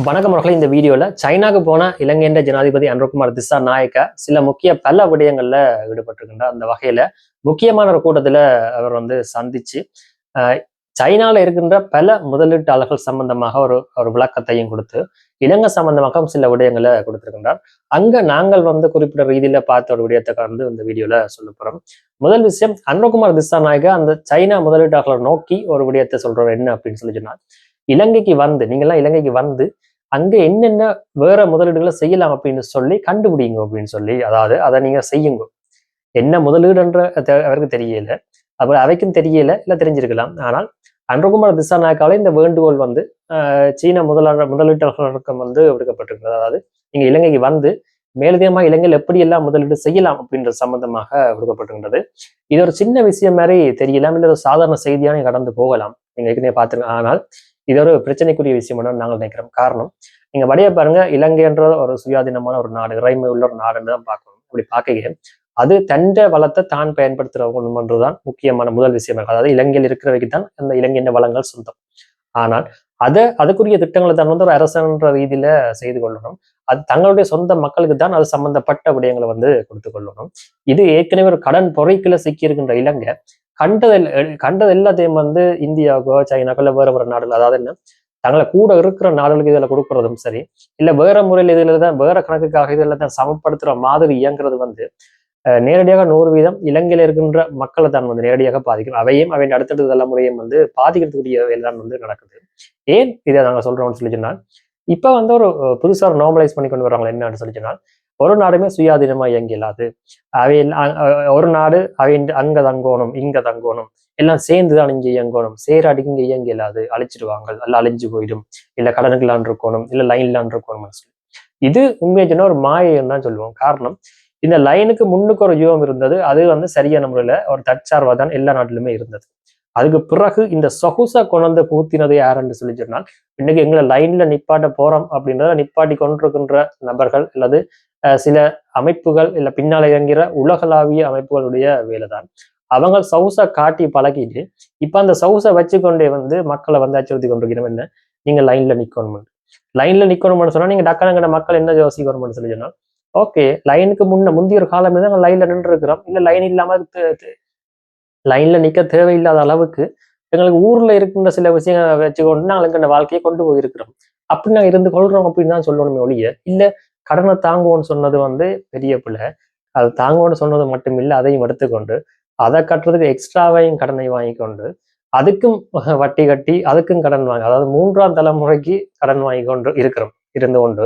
வணக்கம் அவர்களே இந்த வீடியோவில் சைனாக்கு போன இலங்கையின் ஜனாதிபதி அனுர்குமார் திசா நாயக்க சில முக்கிய பல விடயங்கள்ல ஈடுபட்டிருக்கின்றார். அந்த வகையில முக்கியமான ஒரு கூட்டத்துல அவர் வந்து சந்திச்சு சைனாவில் சைனால இருக்கின்ற பல முதலீட்டாளர்கள் சம்பந்தமாக ஒரு ஒரு விளக்கத்தையும் கொடுத்து இலங்கை சம்பந்தமாக சில விடயங்களை கொடுத்திருக்கின்றார். அங்க நாங்கள் வந்து குறிப்பிட்ட ரீதியில பார்த்த ஒரு விடயத்தை கலந்து இந்த வீடியோல சொல்ல போறோம். முதல் விஷயம் அனுர்குமார் திசா நாயக்க அந்த சைனா முதலீட்டாளர்களை நோக்கி ஒரு விடயத்தை சொல்றாரு. என்ன அப்படின்னு சொல்லி சொன்னார் இலங்கைக்கு வந்து நீங்கள்லாம் இலங்கைக்கு வந்து அங்க என்னென்ன வேற முதலீடுகளை செய்யலாம் அப்படின்னு சொல்லி கண்டுபிடிங்க அப்படின்னு சொல்லி அதாவது அதை நீங்க செய்யுங்க. என்ன முதலீடுன்ற அவருக்கு தெரியல. அப்புறம் அவைக்கும் தெரியல இல்லை தெரிஞ்சிருக்கலாம். ஆனால் அன்றகுமார் திசாநாயக்காவில் இந்த வேண்டுகோள் வந்து ஆஹ், சீன முதலாளர் முதலீட்டாளர்களுக்கும் வந்து விடுக்கப்பட்டிருக்கிறது. அதாவது நீங்க இலங்கைக்கு வந்து மேலதிகமாக இலங்கையில் எப்படி எல்லாம் முதலீடு செய்யலாம் அப்படின்ற சம்பந்தமாக விடுக்கப்பட்டிருக்கிறது. இது ஒரு சின்ன விஷயம் மாதிரி தெரியலாம் இல்லை ஒரு சாதாரண செய்தியான கடந்து போகலாம். நீங்கள் ஏற்கனவே பார்த்துருங்க ஆனால் இது ஒரு பிரச்சனைக்குரிய விஷயம் நாங்கள் நினைக்கிறோம். காரணம் நீங்க வடைய பாருங்க இலங்கைன்ற ஒரு சுயாதீனமான ஒரு நாடு இறைமை உள்ள ஒரு நாடுன்னு தான் பார்க்கணும். அப்படி பார்க்க அது தண்ட வளத்தை தான் பயன்படுத்துறவங்கன்றதுதான் முக்கியமான முதல் விஷயம். அதாவது இலங்கையில் இருக்கிறவைக்கு தான் அந்த இலங்கையின் வளங்கள் சொந்தம். ஆனால் அதை அதுக்குரிய திட்டங்களை தான் வந்து ஒரு அரசன்ற ரீதியில செய்து கொள்ளணும். அது தங்களுடைய சொந்த மக்களுக்கு தான் அது சம்பந்தப்பட்ட விடயங்களை வந்து கொடுத்து கொள்ளணும். இது ஏற்கனவே ஒரு கடன் பொறைக்குள்ள சிக்கி இருக்கின்ற இலங்கை கண்டது கண்டது எல்லாத்தையும் வந்து இந்தியாவுக்கோ சைனாக்கோ இல்லை வேற வேற நாடுகள் அதாவது என்ன? தங்களை கூட இருக்கிற நாடுகளுக்கு இதில் கொடுக்கறதும் சரி இல்ல வேற முறையில் இதில் தான் வேற கணக்குக்காக இதில் தான் சமப்படுத்துற மாதிரி இயங்குறது வந்து அஹ், நேரடியாக நூறு வீதம் இலங்கையில் இருக்கின்ற மக்களை தான் வந்து நேரடியாக பாதிக்கும். அவையும் அவை அடுத்தடுத்த தலைமுறையும் வந்து பாதிக்கிறதுக்குரிய வேலை தான் வந்து நடக்குது. ஏன் இதை நாங்க சொல்கிறோம்னு சொல்லி சொன்னால் இப்ப வந்து ஒரு புதுசாக புதுசா நார்மலைஸ் பண்ணி கொண்டு வராங்களா என்னன்னு சொல்லி சொன்னால் ஒரு நாடுமே சுயாதீனமா இயங்கிடலாது அவை அஹ், ஒரு நாடு அவை அங்க தங்கணும் இங்க தங்கணும் எல்லாம் சேர்ந்து தான் இங்கே இயங்கணும் சேராடிக்கு இங்க இயங்க இல்லாது அழிச்சிடுவாங்க எல்லாம் அழிஞ்சு போயிடும். இல்ல கடனுக்குலான் இருக்கணும் இல்ல லைன்லான் இருக்கணும்னு சொல்லி இது உண்மையை சொன்னால் ஒரு மாயம் தான் சொல்லுவோம். காரணம் இந்த லைனுக்கு முன்னுக்கு ஒரு யூகம் இருந்தது அது வந்து சரியான முறையில ஒரு தற்சார்பா தான் எல்லா நாட்டிலுமே இருந்தது. அதுக்கு பிறகு இந்த சொகுசா கொண்டு புகுத்தினது யாருன்னு சொல்லி சொன்னால் இன்னைக்கு எங்களை லைன்ல நிப்பாட்ட போறோம் அப்படின்றத நிப்பாட்டி கொண்டிருக்கின்ற நபர்கள் அல்லது சில அமைப்புகள் இல்ல பின்னால் இறங்குகிற உலகளாவிய அமைப்புகளுடைய வேலைதான். அவங்க சவுசை காட்டி பழகிட்டு இப்ப அந்த சவுசை வச்சுக்கொண்டே வந்து மக்களை வந்து அச்சுறுத்தி கொண்டிருக்கிறோம். என்ன? நீங்க லைன்ல நிக்கணும் லைன்ல நிக்கணும்னு சொன்னா நீங்க டக்கனங்கிற மக்கள் என்ன யோசிக்கணும்னு சொல்லி சொன்னால் ஓகே லைனுக்கு முன்ன முந்தைய ஒரு காலம் நாங்க லைன்ல நின்று இருக்கிறோம் இல்ல லைன் இல்லாம லைன்ல நிக்க தேவையில்லாத அளவுக்கு எங்களுக்கு ஊர்ல இருக்கின்ற சில விஷயங்களை வச்சுக்கொண்டு நாங்கள் எங்க வாழ்க்கையை கொண்டு போயிருக்கிறோம். அப்படி நாங்கள் இருந்து கொள்றோம் அப்படின்னு தான் சொல்லணுமே ஒழிய இல்ல கடனை தாங்குவோம்னு சொன்னது வந்து பெரிய பிள்ளை அது தாங்குவோம்னு சொன்னது மட்டும் இல்லை அதையும் எடுத்துக்கொண்டு அதை கட்டுறதுக்கு எக்ஸ்ட்ராவையும் கடனை வாங்கி கொண்டு அதுக்கும் வட்டி கட்டி அதுக்கும் கடன் வாங்க அதாவது மூன்றாம் தலைமுறைக்கு கடன் வாங்கி கொண்டு இருக்கிறோம் இருந்து கொண்டு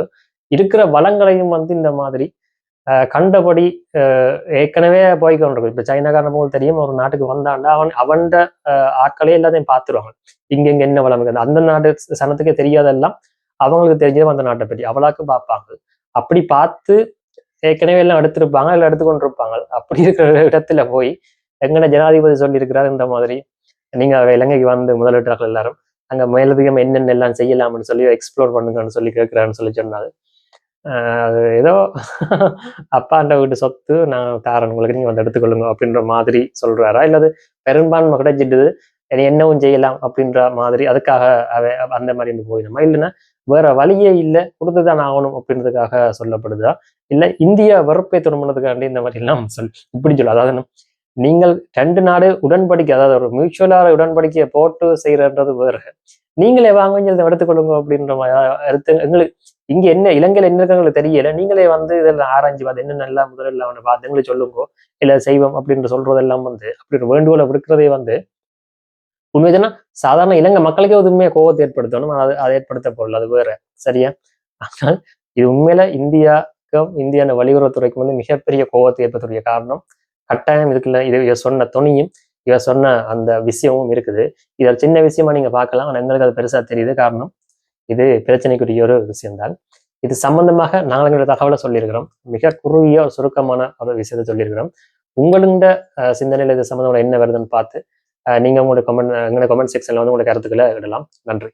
இருக்கிற வளங்களையும் வந்து இந்த மாதிரி கண்டபடி ஏற்கனவே போய் கொண்டிருக்கும் இப்ப சைனாக்காரன் போல் தெரியும் ஒரு நாட்டுக்கு வந்தாண்டா அவன் அவன் ஆட்களே எல்லாத்தையும் பார்த்துருவாங்க. இங்க இங்க என்ன வளம் இருக்குது? அந்த நாடு சனத்துக்கே தெரியாதெல்லாம் அவங்களுக்கு தெரிஞ்சதும் அந்த நாட்டை பற்றி அவளாக்கு பார்ப்பாங்க. அப்படி பார்த்து ஏற்கனவே எல்லாம் எடுத்திருப்பாங்க இல்லை எடுத்துக்கொண்டிருப்பாங்க. அப்படி இருக்கிற இடத்துல போய் எங்கன ஜனாதிபதி சொல்லியிருக்கிறார் இந்த மாதிரி நீங்க இலங்கைக்கு வந்து முதலீட்டாளர்கள் எல்லாரும் அங்க மேலதிகம் என்னென்ன எல்லாம் செய்யலாம்னு சொல்லி எக்ஸ்ப்ளோர் பண்ணுங்கன்னு சொல்லி கேட்கிறான்னு சொல்லி சொன்னாங்க அது ஏதோ அப்பாண்ட வீட்டு சொத்து நான் தாரன் உங்களுக்கு நீங்க வந்து எடுத்துக்கொள்ளுங்க அப்படின்ற மாதிரி சொல்றாரா? இல்லது பெரும்பான்மை கிடைச்சிட்டுது என்னவும் செய்யலாம் அப்படின்ற மாதிரி அதுக்காக அவ அந்த மாதிரி போயிடுமா? இல்லைன்னா வேற வழியே இல்லை கொடுத்துதான் ஆகணும் அப்படின்றதுக்காக சொல்லப்படுதா? இல்ல இந்திய வெறுப்பை திருமணத்துக்காண்டி இந்த மாதிரி எல்லாம் சொல் இப்படி சொல்ல அதாவது நீங்கள் ரெண்டு நாடு உடன்படிக்கை அதாவது ஒரு மியூச்சுவலாக உடன்படிக்கையை போட்டு செய்யறன்றது வேறு. நீங்களே வாங்க எடுத்துக்கொள்ளுங்க அப்படின்ற மாதிரி எங்களுக்கு இங்க என்ன இலங்கையில என்ன இருக்கங்களுக்கு தெரியல. நீங்களே வந்து இதெல்லாம் ஆராய்ஞ்சு பார்த்து என்ன நல்லா முதல்ல அவனை பார்த்து எங்களுக்கு சொல்லுங்க. இல்ல செய்வோம் அப்படின்னு சொல்றதெல்லாம் வந்து அப்படி ஒரு வேண்டுகோளை விடுக்கிறதே வந்து உண்மை சொன்னா சாதாரண இலங்கை மக்களுக்கே உண்மையை கோபத்தை ஏற்படுத்தணும். அது அதை ஏற்படுத்த பொருள் அது வேற. சரியா? ஆனால் இது உண்மையில இந்தியாவுக்கும் இந்தியான வெளியுறவுத்துறைக்கும் வந்து மிகப்பெரிய கோபத்தை ஏற்படுத்தக்கூடிய காரணம் கட்டாயம் இதுக்குள்ள இது சொன்ன துணியும் இவர் சொன்ன அந்த விஷயமும் இருக்குது. இதில் சின்ன விஷயமா நீங்க பார்க்கலாம். ஆனால் எங்களுக்கு அது பெருசா தெரியுது. காரணம் இது பிரச்சனைக்குரிய ஒரு விஷயம்தான். இது சம்பந்தமாக நாங்கள் எங்களுடைய தகவலை சொல்லியிருக்கிறோம். மிக குறுகிய ஒரு சுருக்கமான ஒரு விஷயத்தை சொல்லியிருக்கிறோம். உங்களோட சிந்தனையில் சிந்தனையில இது சம்பந்தமான என்ன வருதுன்னு பார்த்து நீங்கள் நீங்க உங்களுடைய கமெண்ட் எங்களுடைய கமெண்ட் செக்ஷன்ல வந்து உங்களுடைய கருத்துக்களை விடலாம். நன்றி.